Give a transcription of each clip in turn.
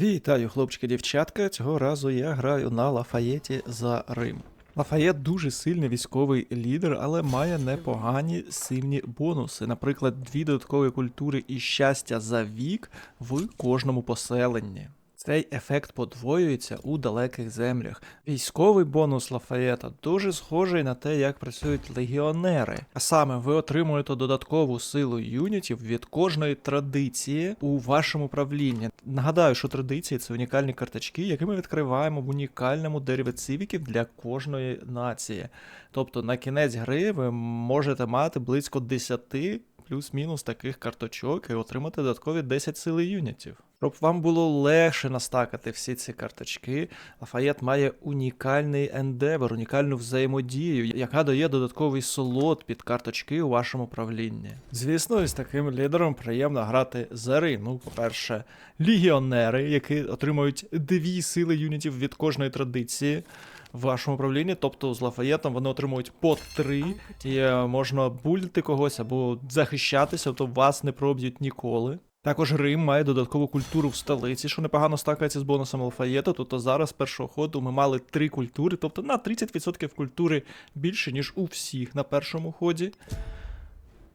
Вітаю, хлопчики, дівчатка. Цього разу я граю на Лафаєті за Рим. Лафаєт дуже сильний військовий лідер, але має непогані сильні бонуси. Наприклад, дві додаткові культури і щастя за вік в кожному поселенні. Цей ефект подвоюється у далеких землях. Військовий бонус Лафаєта дуже схожий на те, як працюють легіонери. А саме ви отримуєте додаткову силу юнітів від кожної традиції у вашому правлінні. Нагадаю, що традиції це унікальні карточки, які ми відкриваємо в унікальному дереві цивіків для кожної нації. Тобто на кінець гри ви можете мати близько 10 плюс-мінус таких карточок і отримати додаткові 10 сили юнітів. Щоб вам було легше настакати всі ці карточки, Лафаєт має унікальний ендевер, унікальну взаємодію, яка дає додатковий солод під карточки у вашому правлінні. Звісно, із таким лідером приємно грати за Рим. Ну, по-перше, легіонери, які отримують дві сили юнітів від кожної традиції. В вашому управлінні, тобто з Лафаєтом вони отримують по три, і е, можна бульти когось або захищатися, то вас не проб'ють ніколи. Також Рим має додаткову культуру в столиці, що непогано стакається з бонусом Лафаєта. Тобто зараз з першого ходу ми мали три культури, тобто на 30% культури більше, ніж у всіх на першому ході.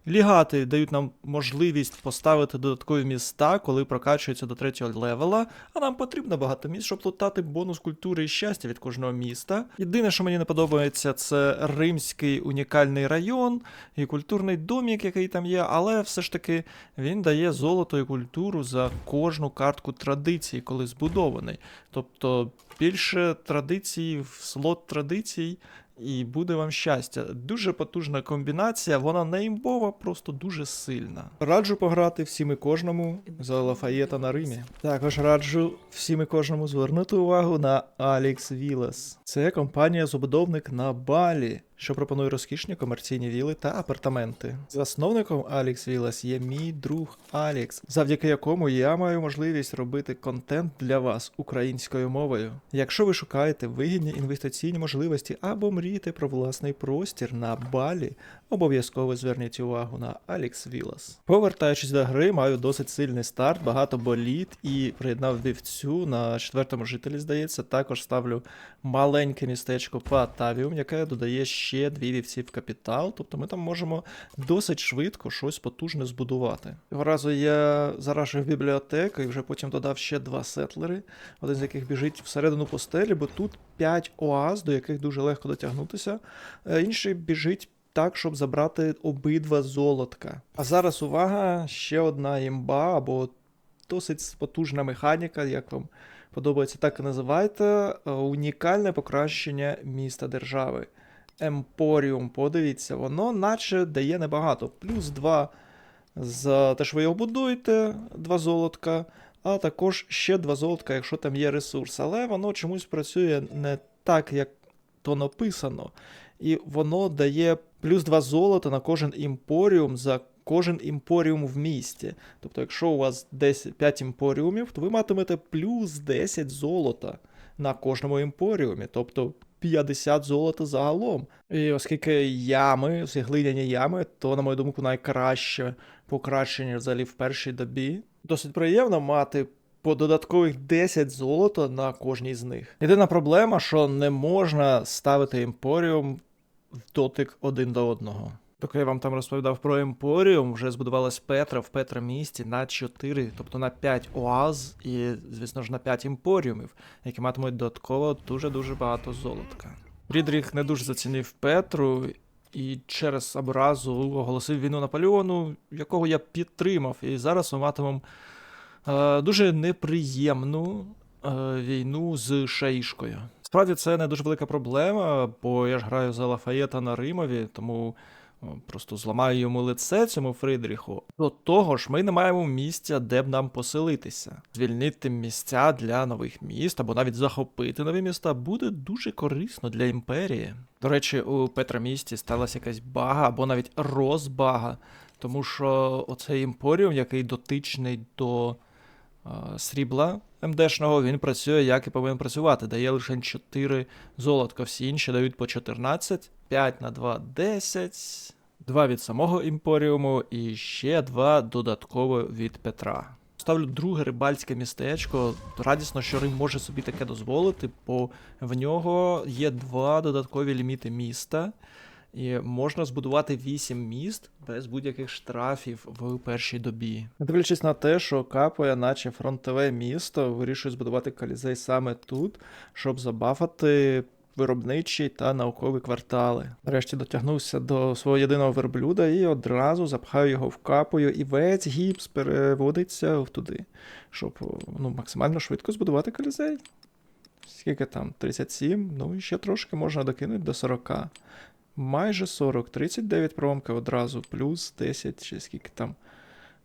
Лігати дають нам можливість поставити додаткові міста, коли прокачуються до третього левела, а нам потрібно багато міст, щоб лутати бонус культури і щастя від кожного міста. Єдине, що мені не подобається, це римський унікальний район і культурний домік, який там є, але все ж таки він дає золото і культуру за кожну картку традицій, коли збудований. Тобто більше традицій в слот традицій. І буде вам щастя. Дуже потужна комбінація, вона не імбова, просто дуже сильна. Раджу пограти всім і кожному за Лафаєта на Римі. Також раджу всім і кожному звернути увагу на Алікс Вілас. Це компанія-забудовник на Балі, що пропонує розкішні комерційні віли та апартаменти. Засновником Алікс Вілас є мій друг Алікс, завдяки якому я маю можливість робити контент для вас українською мовою. Якщо ви шукаєте вигідні інвестиційні можливості або мрієте про власний простір на Балі, обов'язково зверніть увагу на Алікс Вілас. Повертаючись до гри, маю досить сильний старт, багато боліт і приєднав вівцю на четвертому жителі, здається. Також ставлю маленьке містечко Патавіум, яке додає ще дві вівці в капітал. Тобто ми там можемо досить швидко щось потужне збудувати. Цього разу я заражив бібліотеку і вже потім додав ще два сетлери, один з яких біжить всередину постелі, бо тут 5 оаз, до яких дуже легко дотягнутися. Е, Інший біжить так, щоб забрати обидва золотка. А зараз увага, ще одна імба або досить потужна механіка, як вам подобається, так і називайте. е, Унікальне покращення міста держави. Емпоріум, подивіться, воно наче дає небагато. Плюс 2 за те, що ви його будуєте, 2 золотка, а також ще 2 золотка, якщо там є ресурс. Але воно чомусь працює не так, як то написано. І воно дає плюс 2 золота на кожен імпоріум за кожен імпоріум в місті. Тобто, якщо у вас 10, 5 імпоріумів, то ви матимете плюс 10 золота на кожному імпоріумі. Тобто 50 золота загалом. І оскільки ями, всі глиняні ями, то, на мою думку, найкраще покращення взагалі в першій добі. Досить приємно мати по додаткових 10 золота на кожній з них. Єдина проблема, що не можна ставити імпоріум в дотик один до одного. Поки я вам там розповідав про Емпоріум, вже збудувалась Петра в Петра місті на 4, тобто на 5 оаз і, звісно ж, на 5 імпоріумів, які матимуть додатково дуже-дуже багато золотка. Рідріх не дуже зацінив Петру і через образу оголосив війну Наполеону, якого я підтримав. І зараз ми матимемо е, дуже неприємну е, війну з Шаїшкою. Справді це не дуже велика проблема, бо я ж граю за Лафаєта на Римові, тому просто зламаю йому лице цьому Фридріху. До того ж, ми не маємо місця, де б нам поселитися. Звільнити місця для нових міст або навіть захопити нові міста буде дуже корисно для імперії. До речі, у Петра місті сталася якась бага або навіть розбага, тому що оцей імпоріум, який дотичний до срібла МДшного, він працює як і повинен працювати. Дає лише 4 золотка, всі інші дають по 14, 5 на 2 10, 2 від самого імпоріуму і ще 2 додатково від Петра. поставлю друге рибальське містечко. Радісно, що Рим може собі таке дозволити, бо в нього є два додаткові ліміти міста. І можна збудувати 8 міст без будь-яких штрафів в першій добі. Дивлячись на те, що капує, наче фронтове місто, вирішує збудувати колізей саме тут, щоб забафати виробничі та наукові квартали. Нарешті дотягнувся до свого єдиного верблюда і одразу запхаю його в капою, і весь гіпс переводиться туди, щоб ну, максимально швидко збудувати колізей. Скільки там? 37, ну і ще трошки можна докинути до 40. Майже 40, 39 промки одразу, плюс 10, чи скільки там.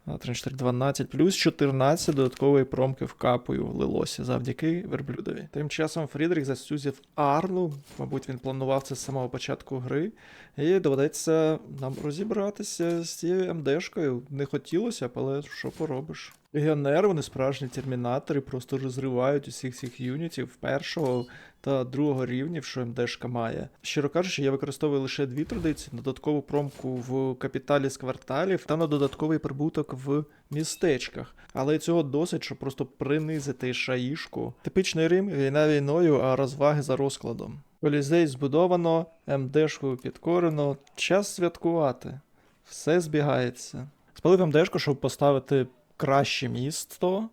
34, 12, плюс 14 додаткової промки вкапою влилося завдяки верблюдові. Тим часом Фрідріх засюзив Арлу, мабуть, він планував це з самого початку гри, і доведеться нам розібратися з цією МДшкою. Не хотілося але що поробиш? Легіонери, вони справжні термінатори, просто розривають усіх цих юнітів першого та другого рівнів, що МДшка має. Щиро кажучи, я використовую лише дві традиції: на додаткову промку в капіталі з кварталів та на додатковий прибуток в містечках. Але цього досить, щоб просто принизити шаїшку. Типичний Рим, війна війною, а розваги за розкладом. Колізей збудовано, МДшкою підкорено. Час святкувати. Все збігається. Спалив МДшку, щоб поставити краще місто.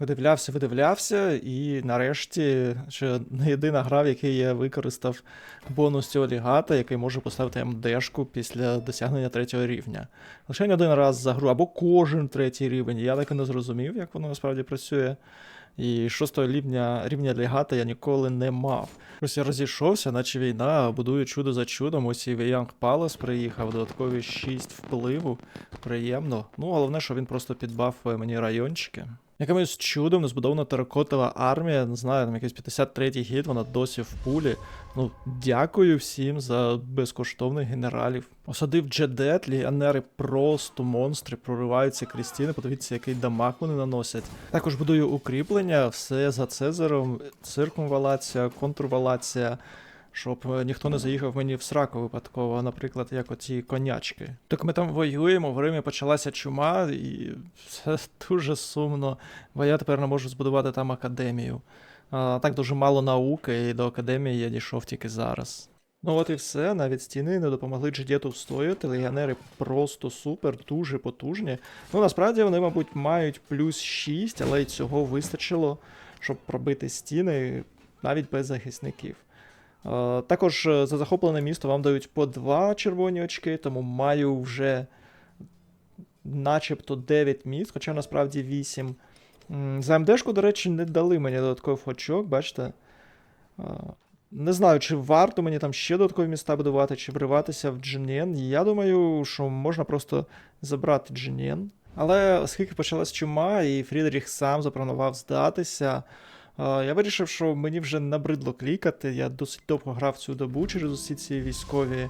Видивлявся, видивлявся, і нарешті ще не єдина гра, в якій я використав бонус цього лігата, який може поставити МДшку після досягнення третього рівня. Лише не один раз за гру, або кожен третій рівень. Я так і не зрозумів, як воно насправді працює. І шостого рівня рівня легата я ніколи не мав. Ось я розійшовся, наче війна, будую чудо за чудом. Ось і Young Palace приїхав, додаткові 6 впливу. Приємно. Ну, головне, що він просто підбафує мені райончики. Якимось чудом не збудована теракотова армія, не знаю, там якийсь 53-й гід, вона досі в пулі. Ну, дякую всім за безкоштовних генералів. Осадив Джедет, легіонери просто монстри, прориваються крізь стіни, подивіться, який дамаг вони наносять. Також будую укріплення, все за Цезаром, циркумвалація, контрвалація. Щоб е, ніхто не заїхав мені в сраку випадково, наприклад, як оці конячки. Так ми там воюємо, в Римі почалася чума, і все дуже сумно, бо я тепер не можу збудувати там академію. А, так дуже мало науки, і до академії я дійшов тільки зараз. Ну от і все, навіть стіни не допомогли Джедету встояти, легіонери просто супер, дуже потужні. Ну насправді вони, мабуть, мають плюс 6, але й цього вистачило, щоб пробити стіни навіть без захисників. Е, Також е, за захоплене місто вам дають по 2 червоні очки, тому маю вже начебто 9 міст, хоча насправді 8. М, За МДшку, до речі, не дали мені додаткових очок, бачите. Е, Не знаю, чи варто мені там ще додаткові міста будувати, чи вриватися в Джинєн. Я думаю, що можна просто забрати Джинєн. Але оскільки почалась чума, і Фрідріх сам запропонував здатися, я вирішив, що мені вже набридло клікати. Я досить довго грав цю добу через усі ці військові,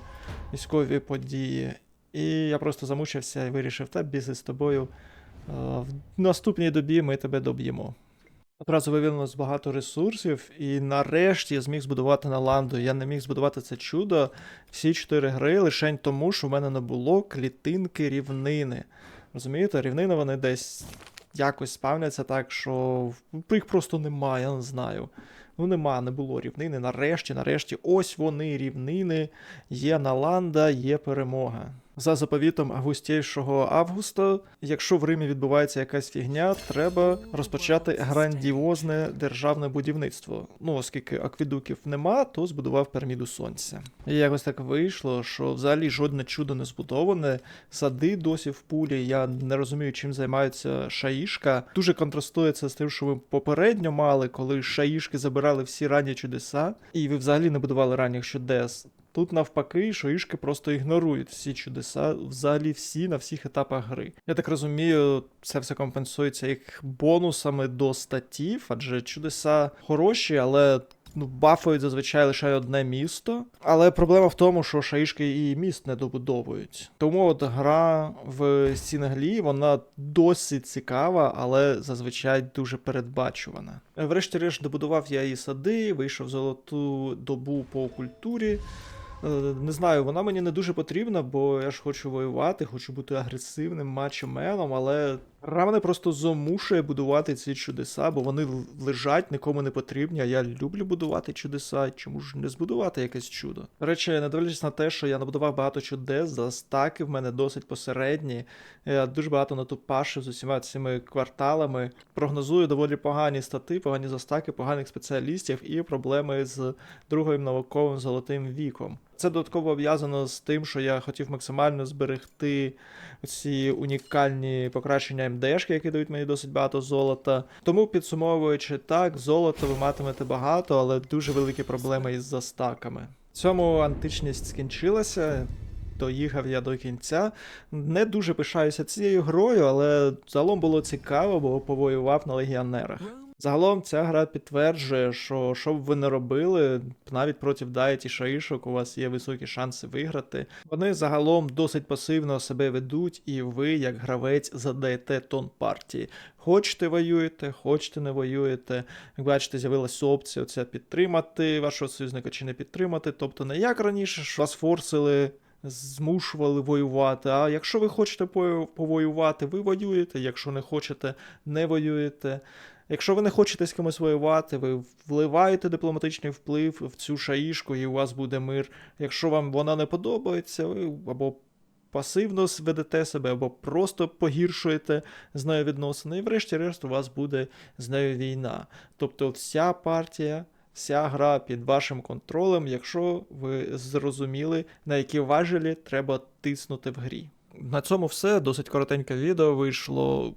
військові події. І я просто замучився і вирішив, та бізи з тобою. В наступній добі ми тебе доб'ємо. Одразу виявилось багато ресурсів, і нарешті я зміг збудувати на ланду. Я не міг збудувати це чудо всі чотири гри лише тому, що в мене не було клітинки рівнини. Розумієте, рівнини вони десь якось спавняться так, що їх просто немає, я не знаю. Ну нема, не було рівнини. Нарешті, нарешті, ось вони рівнини. Є Наланда, є перемога. За заповітом августейшого Августа, якщо в Римі відбувається якась фігня, треба розпочати грандіозне державне будівництво. Ну, оскільки акведуків нема, то збудував піраміду сонця. І якось так вийшло, що взагалі жодне чудо не збудоване, сади досі в пулі. Я не розумію, чим займається Шаїшка. Дуже контрастує це з тим, що ви попередньо мали, коли Шаїшки забирали всі ранні чудеса, і ви взагалі не будували ранніх чудес. Тут навпаки, шоїшки просто ігнорують всі чудеса, взагалі всі на всіх етапах гри. Я так розумію, це все компенсується їх бонусами до статів, адже чудеса хороші, але ну, бафують зазвичай лише одне місто. Але проблема в тому, що шаїшки і міст не добудовують. Тому от гра в Сінглі, вона досить цікава, але зазвичай дуже передбачувана. Врешті-решт добудував я і сади, вийшов золоту добу по культурі. Е, Не знаю, вона мені не дуже потрібна, бо я ж хочу воювати, хочу бути агресивним матчоменом, але Гра мене просто змушує будувати ці чудеса, бо вони лежать, нікому не потрібні. А я люблю будувати чудеса. Чому ж не збудувати якесь чудо? До речі, не дивлячись на те, що я набудував багато чудес, за стаки в мене досить посередні. Я дуже багато натупашив з усіма цими кварталами. Прогнозую доволі погані стати, погані застаки, поганих спеціалістів і проблеми з другим науковим золотим віком. Це додатково пов'язано з тим, що я хотів максимально зберегти ці унікальні покращення МДшки, які дають мені досить багато золота. Тому підсумовуючи так, золота ви матимете багато, але дуже великі проблеми із застаками. Цьому античність скінчилася. Доїхав я до кінця. Не дуже пишаюся цією грою, але загалом було цікаво, бо повоював на легіонерах. Загалом ця гра підтверджує, що що б ви не робили, навіть проти Дайті Шаїшок у вас є високі шанси виграти. Вони загалом досить пасивно себе ведуть, і ви, як гравець, задаєте тон партії. Хочете воюєте, хочете не воюєте. Як бачите, з'явилася опція оця підтримати вашого союзника чи не підтримати. Тобто не як раніше, що вас форсили змушували воювати. А якщо ви хочете повоювати, ви воюєте. Якщо не хочете, не воюєте. Якщо ви не хочете з кимось воювати, ви вливаєте дипломатичний вплив в цю шаїшку, і у вас буде мир. Якщо вам вона не подобається, ви або пасивно ведете себе, або просто погіршуєте з нею відносини, і врешті-решт у вас буде з нею війна. Тобто вся партія вся гра під вашим контролем, якщо ви зрозуміли, на які важелі треба тиснути в грі. На цьому все. Досить коротеньке відео вийшло.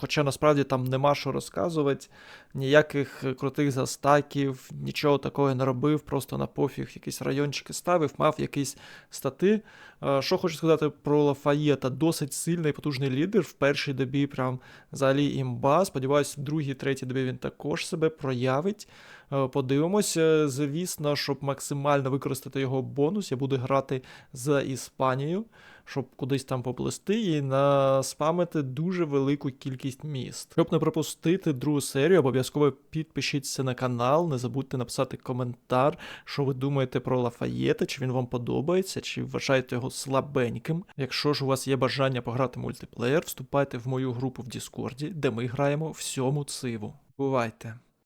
Хоча насправді там нема що розказувати, ніяких крутих застаків, нічого такого не робив, просто на пофіг якісь райончики ставив, мав якісь стати. Е, Що хочу сказати про Лафаєта, досить сильний потужний лідер. В першій добі прям взагалі імба. Сподіваюсь, в другій, третій добі він також себе проявить. Е, Подивимося, звісно, щоб максимально використати його бонус, я буду грати за Іспанією, щоб кудись там поплисти і наспамити дуже велику кількість міст. Щоб не пропустити другу серію, обов'язково підпишіться на канал, не забудьте написати коментар, що ви думаєте про Лафаєта, чи він вам подобається, чи вважаєте його слабеньким. Якщо ж у вас є бажання пограти мультиплеєр, вступайте в мою групу в Діскорді, де ми граємо всьому циву. Бувайте!